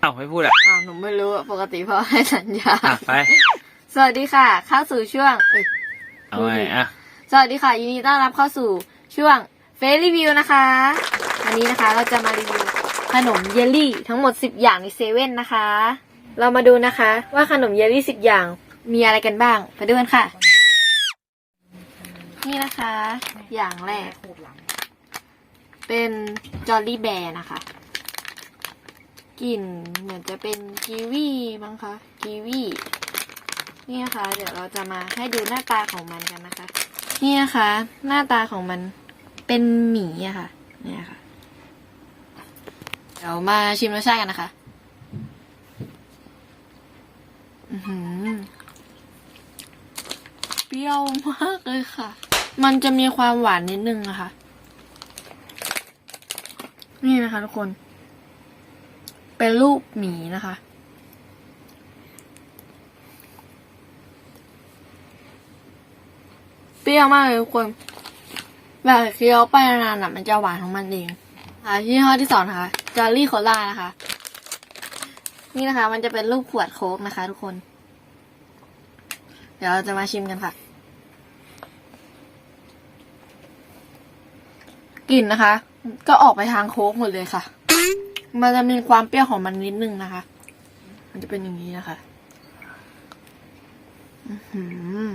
เอ้าไม่พูดอะอ้าวหนูไม่รู้อะปกติพ่อให้สัญญา อะไป สวัสดีค่ะ เข้าสู่ช่วงเอ้ย เอาไงอะ สวัสดีค่ะ ยินดีต้อนรับเข้าสู่ช่วงเฟซรีวิวนะคะวันนี้นะคะเราจะมารีวิวขนมเยลลี่ทั้งหมด 10 อย่างในเซเว่นนะคะ เรามาดูนะคะ ว่าขนมเยลลี่ 10 อย่างมีอะไรกันบ้าง ไปดูกันค่ะ นี่นะคะ อย่างแรก เป็นจอลลี่แบร์นะคะ กลิ่นเหมือนจะเป็นกีวีมั้งคะกีวีนี่นะคะ เดี๋ยวเราจะมาให้ดูหน้าตาของมันกันนะคะ นี่นะคะ หน้าตาของมันเป็นหมีอะค่ะเนี่ยค่ะ เดี๋ยวมาชิมรสชาติกันนะคะอือหือเปรี้ยวมากเลยค่ะ มันจะมีความหวานนิดนึงนะคะ นี่นะคะทุกคน เป็นรูปหมีนะคะ เปรี้ยวมากเลยทุกคนแบบเคี้ยวไปนานๆอะมันจะหวานของมันเองอ่าที่ห้อที่สองนะคะจอร์ลี่โคล่านะคะ นี่นะคะ มันจะเป็นรูปขวดโค้กนะคะ ทุกคน เดี๋ยวเราจะมาชิมกันค่ะกลิ่นนะคะ ก็ออกไปทางโค้กหมดเลยค่ะ มันจะมีความเปรี้ยวของมันนิดนึงนะคะ มันจะเป็นอย่างนี้นะคะอือหือ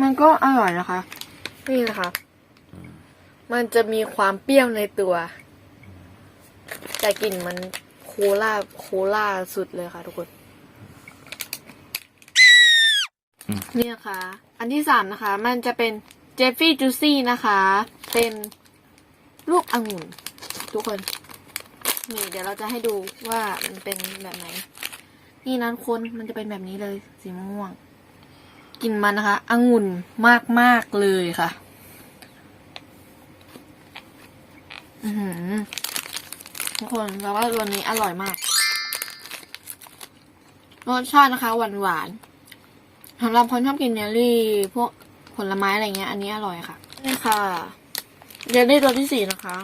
มันก็อร่อยนะคะ นี่นะคะ มันจะมีความเปรี้ยวในตัว แต่กลิ่นมันโคล่าโคล่าสุดเลยค่ะ ทุกคนอืมนี่นะคะ อันที่สามนะคะ มันจะเป็นเจฟฟี่จูซี่นะคะ เป็นลูกองุ่น ทุกคน นี่เดี๋ยวเราจะให้ดูว่ามันเป็นแบบไหน นี่นะทุกคนมันจะเป็นแบบนี้เลยสีม่วงกลิ่นมันนะคะองุ่นมากๆเลยค่ะ อือทุกคนแปลว่าตัวนี้อร่อยมากรสชาตินะคะหวานหวานสำหรับคนชอบกินเยลลี่พวกผลไม้อะไรเงี้ย อันนี้อร่อยค่ะนี่ค่ะเยลลี่ตัวที่สี่นะคะ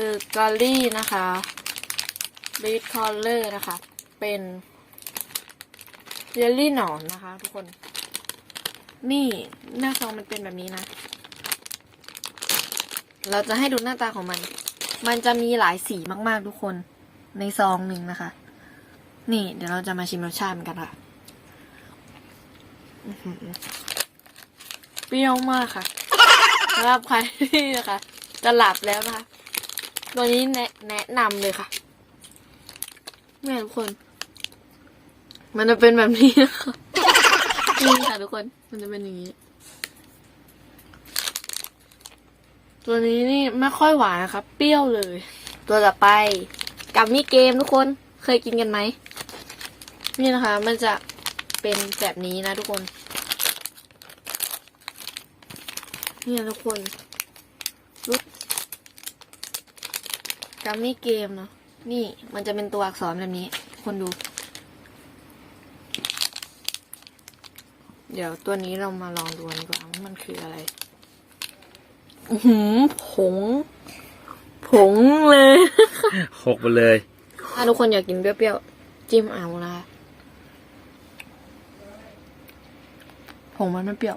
คือกอลลี่นะคะบีทคอลเลอร์นะคะ เป็นเยลลี่หนอนนะคะ ทุกคน นี่หน้าซองมันเป็นแบบนี้นะ เราจะให้ดูหน้าตาของมัน มันจะมีหลายสีมากๆทุกคนในซองหนึ่งนะคะ นี่เดี๋ยวเราจะมาชิมรสชาติมันกันค่ะเปรี้ยวมากค่ะสำหรับใครที่นะคะ จะหลับแล้วนะคะ ตัวนี้แนะแนะนำเลยค่ะเนี่ยทุกคน มันจะเป็นแบบนี้นะคะนี่ค่ะทุกคน มันจะเป็นอย่างนี้ ตัวนี้นี่ไม่ค่อยหวานนะครับ เปรี้ยวเลย ตัวต่อไปกับมีเกมทุกคน เคยกินกันไหม นี่นะคะ มันจะเป็นแบบนี้นะทุกคน นี่นะทุกคนรูป กัมมี่เกมเนาะนี่มันจะเป็นตัวอักษรแบบนี้ทุกคนดู เดี๋ยวตัวนี้เรามาลองดูกันดีกว่าว่ามันคืออะไร อือหือผง ผงเลย หกไปเลย ถ้าทุกคนอยากกินเปรี้ยวๆ จิ้มเอานะคะผงมันไม่เปรี้ยว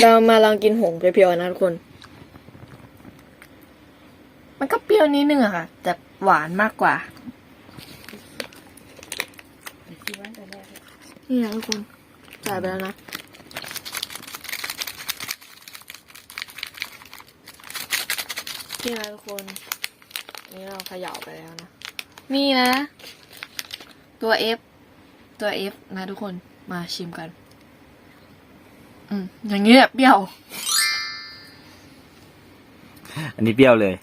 เรามาลองกินผงเปรี้ยวๆนะทุกคน มันก็เปรี้ยวนิดนึงอะค่ะ แต่หวานมากกว่า นี่นะทุกคนจ่ายไปแล้วนะ นี่นะทุกคน นี่เราเขย่าไปแล้วนะ นี่นะ ตัว F ตัว F นะทุกคน มาชิมกัน อืม อย่างนี้แหละเปรี้ยว อันนี้เปรี้ยวเลย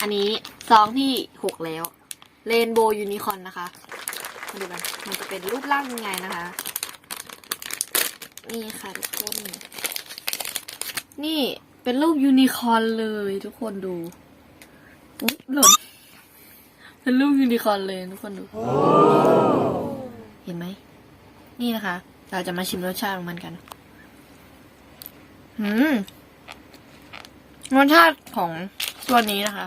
อันนี้ซองที่หกแล้วเรนโบว์ยูนิคอนนะคะมาดูกันมันจะเป็นรูปร่างยังไงนะคะ นี่ค่ะทุกคน นี่เป็นรูปยูนิคอนเลยทุกคนดูอุ๊ยหล่น เป็นรูปยูนิคอนเลยทุกคนดู เห็นไหม นี่นะคะ เราจะมาชิมรสชาติของมันกัน อืม รสชาติของตัวนี้นะคะ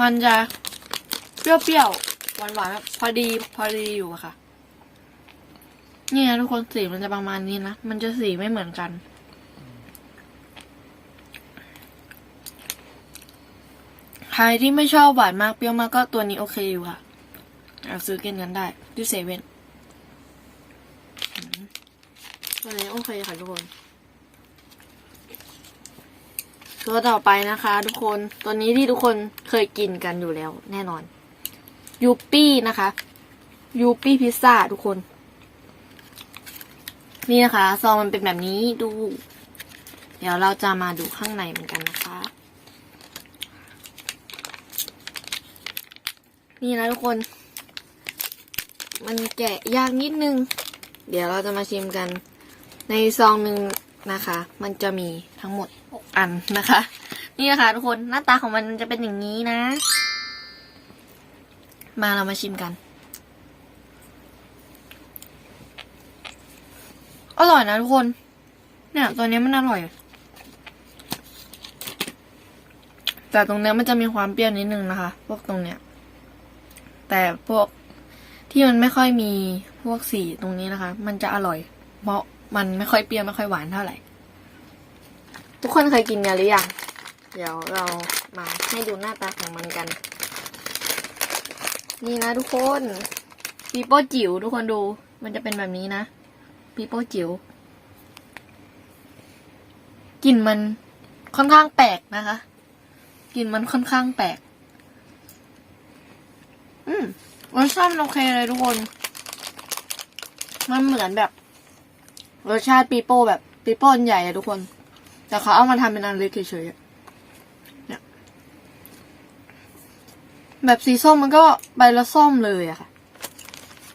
มันจะเปรี้ยวๆ หวานๆแบบพอดีพอดีอยู่ค่ะ นี่นะทุกคนสีมันจะประมาณนี้นะ มันจะสีไม่เหมือนกัน ใครที่ไม่ชอบหวานมากเปรี้ยวมากก็ตัวนี้โอเคอยู่ค่ะเอาซื้อกินกันได้ที่เซเว่นอืมตัวนี้โอเคค่ะทุกคน ตัวต่อไปนะคะ ทุกคนตัวนี้ที่ทุกคนเคยกินกันอยู่แล้ว แน่นอน ยูปี้นะคะยูปี้พิซซ่าทุกคน นี่นะคะซองมันเป็นแบบนี้ดู เดี๋ยวเราจะมาดูข้างในเหมือนกันนะคะ นี่นะทุกคน มันแกะยากนิดนึง เดี๋ยวเราจะมาชิมกัน ในซองหนึ่งนะคะ มันจะมีทั้งหมด อันนะคะ นี่นะคะทุกคนหน้าตาของมันจะเป็นอย่างนี้นะ มาเรามาชิมกัน อร่อยนะทุกคน เนี่ยตัวนี้มันอร่อย แต่ตรงเนี้ยมันจะมีความเปรี้ยวนิดนึงนะคะ พวกตรงเนี้ย แต่พวกที่มันไม่ค่อยมีพวกสีตรงนี้นะคะ มันจะอร่อย เพราะมันไม่ค่อยเปรี้ยวไม่ค่อยหวานเท่าไหร่ ทุกคนเคยกินกันหรือยัง เดี๋ยวเรามาให้ดูหน้าตาของมันกัน นี่นะทุกคนปีโป้จิ๋วทุกคนดู มันจะเป็นแบบนี้นะปีโป้จิ๋วกลิ่นมันค่อนข้างแปลกนะคะกลิ่นมันค่อนข้างแปลก อืมรสชาติมันโอเคเลยทุกคน มันเหมือนแบบรสชาติปีโป้แบบปีโป้อันใหญ่อะทุกคน แต่เขาเอามาทำเป็นอันเล็กเฉยๆอะเนี่ยแบบสีส้มมันก็ใบละส้มเลยอะค่ะ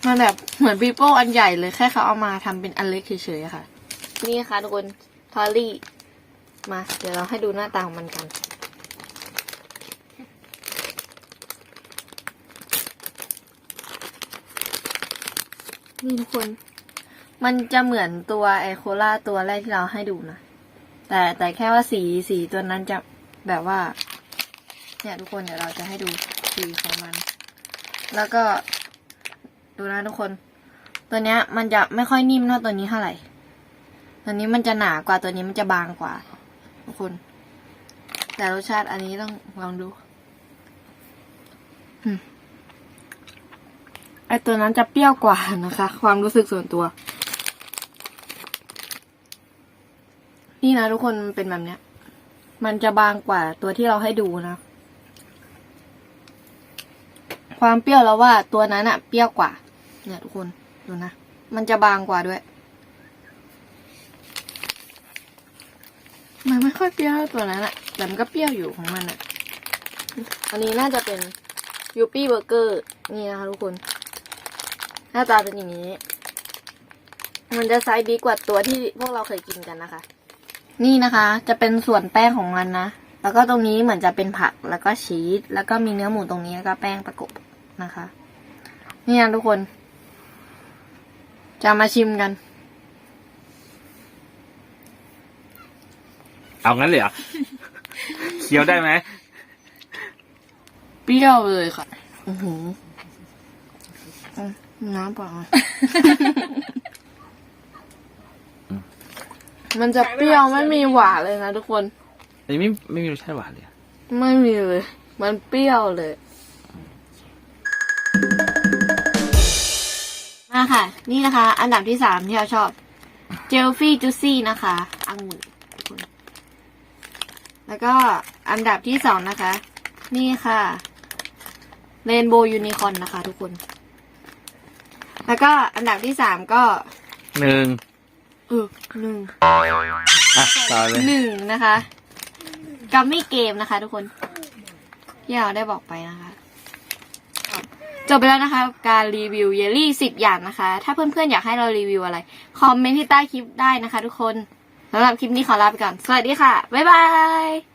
มันแบบเหมือนปีโป้อันใหญ่เลยแค่เขาเอามาทำเป็นอันเล็กเฉยๆอะค่ะ นี่ค่ะทุกคนทอลลี่ มา เดี๋ยวเราให้ดูหน้าตาของมันกันนี่ทุกคน มันจะเหมือนตัวไอโคล่าตัวแรกที่เราให้ดูนะ แต่แต่แค่ว่าสีสีตัวนั้นจะแบบว่า เนี่ยทุกคนเดี๋ยวเราจะให้ดูสีของมัน แล้วก็ดูนะทุกคน ตัวเนี้ยมันจะไม่ค่อยนิ่มเท่าตัวนี้เท่าไหร่ ตัวนี้มันจะหนากว่าตัวนี้มันจะบางกว่า ทุกคน แต่รสชาติอันนี้ต้องลองดูอืมไอตัวนั้นจะเปรี้ยวกว่านะคะ ความรู้สึกส่วนตัว นี่นะทุกคนเป็นแบบเนี้ย มันจะบางกว่าตัวที่เราให้ดูนะ ความเปรี้ยวแล้วว่าตัวนั้นอะเปรี้ยวกว่า เนี่ยทุกคนดูนะ มันจะบางกว่าด้วย มันไม่ค่อยเปรี้ยวตัวนั้นอะแต่มันก็เปรี้ยวอยู่ของมันอะอันนี้น่าจะเป็นยูปี้เบอร์เกอร์นี่นะคะทุกคน หน้าตาเป็นอย่างนี้ มันจะไซส์บิ๊กกว่าตัวที่พวกเราเคยกินกันนะคะ นี่นะคะ จะเป็นส่วนแป้งของมันนะ แล้วก็ตรงนี้เหมือนจะเป็นผักแล้วก็ชีสแล้วก็มีเนื้อหมูตรงนี้แล้วก็แป้งประกบนะคะ นี่นะทุกคน จะมาชิมกัน เอางั้นเลยเหรอ เคี้ยวได้ไหมเปรี้ยวเลยค่ะ อือหืออืมน้ำเปล่าอะ มันจะเปรี้ยวไม่มีหวานเลยนะทุกคนอันนี้ไม่ไม่มีรสชาติหวานเลยอะไม่มีเลย มันเปรี้ยวเลย มาค่ะ นี่นะคะ อันดับที่สามที่เราชอบ เจลฟี่จูซี่นะคะองุ่นทุกคนแล้วก็อันดับที่สองนะคะ นี่ค่ะเรนโบว์ยูนิคอนนะคะ ทุกคน แล้วก็อันดับที่สามก็หนึ่งเออหนึ่งอะต่อเลยหนึ่งนะคะกัมมี่เกมนะคะ ทุกคนที่เราได้บอกไปนะคะ จบไปแล้วนะคะกับการรีวิวเยลลี่สิบอย่างนะคะ ถ้าเพื่อนๆอยากให้เรารีวิวอะไร คอมเมนต์ที่ใต้คลิปได้นะคะ ทุกคนสำหรับคลิปนี้ขอลาไปก่อน สวัสดีค่ะ บ๊ายบาย